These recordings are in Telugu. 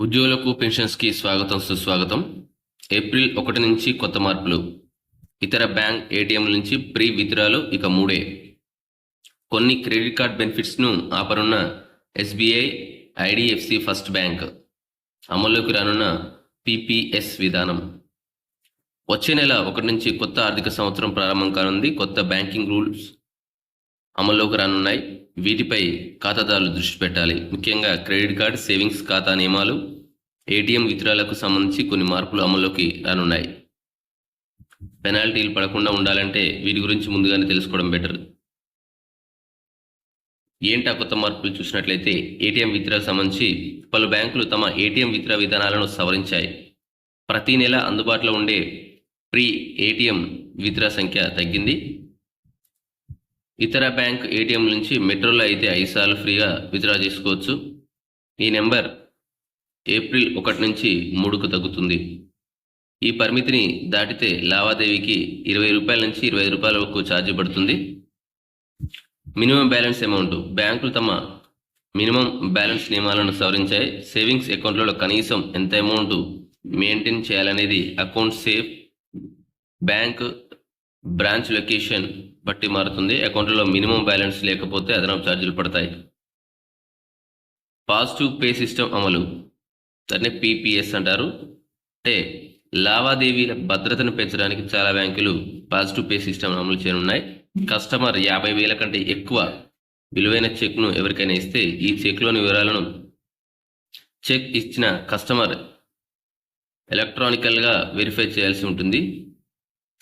ఉద్యోగులకు పెన్షన్స్కి స్వాగతం సుస్వాగతం. ఏప్రిల్ ఒకటి నుంచి కొత్త మార్పులు. ఇతర బ్యాంక్ ఏటీఎంల నుంచి ప్రీ విత్డ్రాలు ఇక మూడే. కొన్ని క్రెడిట్ కార్డ్ బెనిఫిట్స్ను ఆపనున్న ఎస్బీఐ ఐడిఎఫ్సి ఫస్ట్ బ్యాంక్. అమల్లోకి రానున్న పిపిఎస్ విధానం. వచ్చే నెల ఒకటి నుంచి కొత్త ఆర్థిక సంవత్సరం ప్రారంభం కానుంది. కొత్త బ్యాంకింగ్ రూల్స్ అమల్లోకి రానున్నాయి. వీటిపై ఖాతాదారులు దృష్టి పెట్టాలి. ముఖ్యంగా క్రెడిట్ కార్డ్ సేవింగ్స్ ఖాతా నియమాలు ఏటీఎం విత్రాలకు సంబంధించి కొన్ని మార్పులు అమల్లోకి రానున్నాయి. పెనాల్టీలు పడకుండా ఉండాలంటే వీటి గురించి ముందుగానే తెలుసుకోవడం బెటర్. ఏంటా కొత్త మార్పులు చూసినట్లయితే ఏటీఎం విత్డ్రా సంబంధించి పలు బ్యాంకులు తమ ఏటీఎం విత్రా విధానాలను సవరించాయి. ప్రతి నెల అందుబాటులో ఉండే ప్రీ ఏటీఎం విత్రా సంఖ్య తగ్గింది. ఇతర బ్యాంక్ ఏటీఎం నుంచి మెట్రోలో అయితే ఐదు సార్లు ఫ్రీగా విత్డ్రా చేసుకోవచ్చు. ఈ నెంబర్ ఏప్రిల్ ఒకటి నుంచి మూడుకు తగ్గుతుంది. ఈ పరిమితిని దాటితే లావాదేవీకి ఇరవై రూపాయల నుంచి ఇరవై రూపాయల వరకు ఛార్జ్ పడుతుంది. మినిమం బ్యాలెన్స్ అమౌంట్ బ్యాంకులు తమ మినిమం బ్యాలెన్స్ నియమాలను సవరించాయి. సేవింగ్స్ అకౌంట్లలో కనీసం ఎంత అమౌంట్ మెయింటైన్ చేయాలనేది account safe bank branch location బట్టి మారుతుంది. అకౌంట్లో మినిమం బ్యాలెన్స్ లేకపోతే అదనపు ఛార్జీలు పడతాయి. పాజిటివ్ పే సిస్టమ్ అమలు. దాన్ని పీపీఎస్ అంటారు. అంటే లావాదేవీల భద్రతను పెంచడానికి చాలా బ్యాంకులు పాజిటివ్ పే సిస్టమ్ అమలు చేయనున్నాయి. కస్టమర్ యాభై వేల కంటే ఎక్కువ విలువైన చెక్ను ఎవరికైనా ఇస్తే ఈ చెక్లోని వివరాలను చెక్ ఇచ్చిన కస్టమర్ ఎలక్ట్రానికల్గా వెరిఫై చేయాల్సి ఉంటుంది.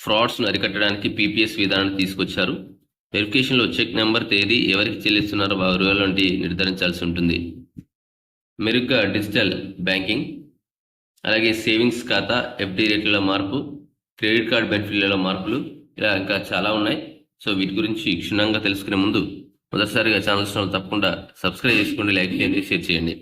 ఫ్రాడ్స్ను అరికట్టడానికి పీపీఎస్ విధానాన్ని తీసుకొచ్చారు. వెరిఫికేషన్లో చెక్ నెంబర్ తేదీ ఎవరికి చెల్లిస్తున్నారో వారి వంటి నిర్ధారించాల్సి ఉంటుంది. మెరుగ్గా డిజిటల్ బ్యాంకింగ్ అలాగే సేవింగ్స్ ఖాతా ఎఫ్డి రేట్లలో మార్పు క్రెడిట్ కార్డ్ బెనిఫిట్లలో మార్పులు ఇలా ఇంకా చాలా ఉన్నాయి. సో వీటి గురించి క్షుణ్ణంగా తెలుసుకునే ముందు మొదటిసారిగా ఛానల్స్ తప్పకుండా సబ్స్క్రైబ్ చేసుకోండి లైక్ చేయండి షేర్ చేయండి.